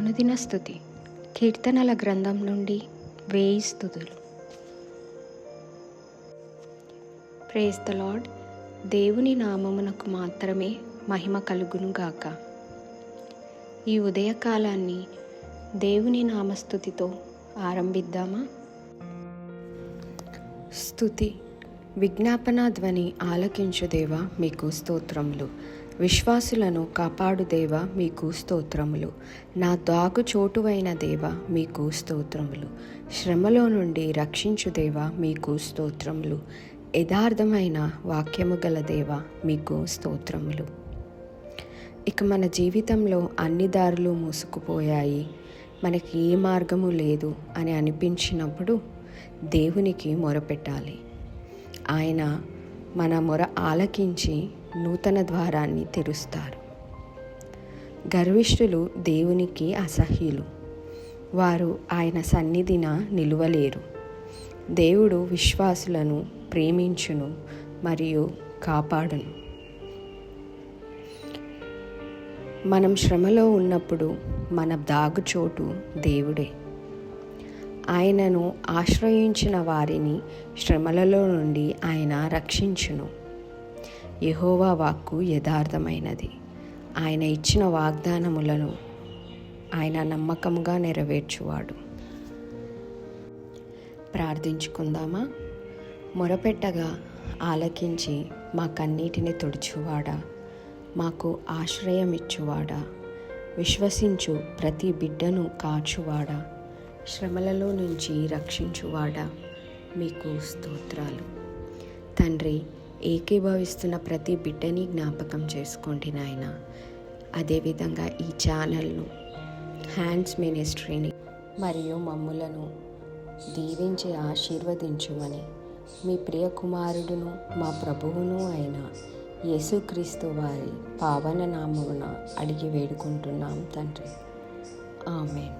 అనుదిన స్థుతి. కీర్తనల గ్రంథం నుండి వేయి స్థుతులు. ప్రేస్ ద లార్డ్ దేవుని నామమునకు మాత్రమే మహిమ కలుగును గాక ఈ ఉదయకాలాన్ని దేవుని నామస్థుతితో ఆరంభిద్దామా? స్థుతి. విజ్ఞాపన ధ్వని ఆలకించు దేవా మీకు స్తోత్రములు. విశ్వాసులను కాపాడు దేవా మీకు స్తోత్రములు. నా దాగు చోటువైన దేవా మీకు స్తోత్రములు. శ్రమలో నుండి రక్షించు దేవా మీకు స్తోత్రములు. యథార్థమైన వాక్యము గల దేవా మీకు స్తోత్రములు. ఇక మన జీవితంలో అన్ని దారులు మూసుకుపోయాయి. మనకి ఏ మార్గము లేదు అని అనిపించినప్పుడు దేవునికి మొరపెట్టాలి. ఆయన మన మొర ఆలకించి నూతన ద్వారాన్ని తెరుస్తారు. గర్విష్ఠులు దేవునికి అసహ్యులు. వారు ఆయన సన్నిధిన నిలువలేరు. దేవుడు విశ్వాసులను ప్రేమించును మరియు కాపాడును. మనం శ్రమలో ఉన్నప్పుడు మన దాగుచోటు దేవుడే. ఆయనను ఆశ్రయించిన వారిని శ్రమలలో నుండి ఆయన రక్షించును. యహోవా వాక్కు యథార్థమైనది. ఆయన ఇచ్చిన వాగ్దానములను ఆయన నమ్మకంగా నెరవేర్చువాడు. ప్రార్థించుకుందామా? మొరపెట్టగా ఆలకించి మా కన్నీటిని తుడుచువాడా? మాకు ఆశ్రయం ఇచ్చువాడా విశ్వసించు ప్రతి బిడ్డను కాచువాడా? శ్రమలలో నుంచి రక్షించువాడా మీకు స్తోత్రాలు. తండ్రి ఏకీభవిస్తున్న ప్రతి బిడ్డని జ్ఞాపకం చేసుకోండి నాయన. అదేవిధంగా ఈ ఛానల్ను హ్యాండ్స్ మినిస్ట్రీని మరియు మమ్ములను దీవించి ఆశీర్వదించుమని మీ ప్రియ కుమారుడును మా ప్రభువును అయిన యేసుక్రీస్తు వారి పావన నామమున అడిగి వేడుకుంటున్నాం తండ్రి. ఆమెన్.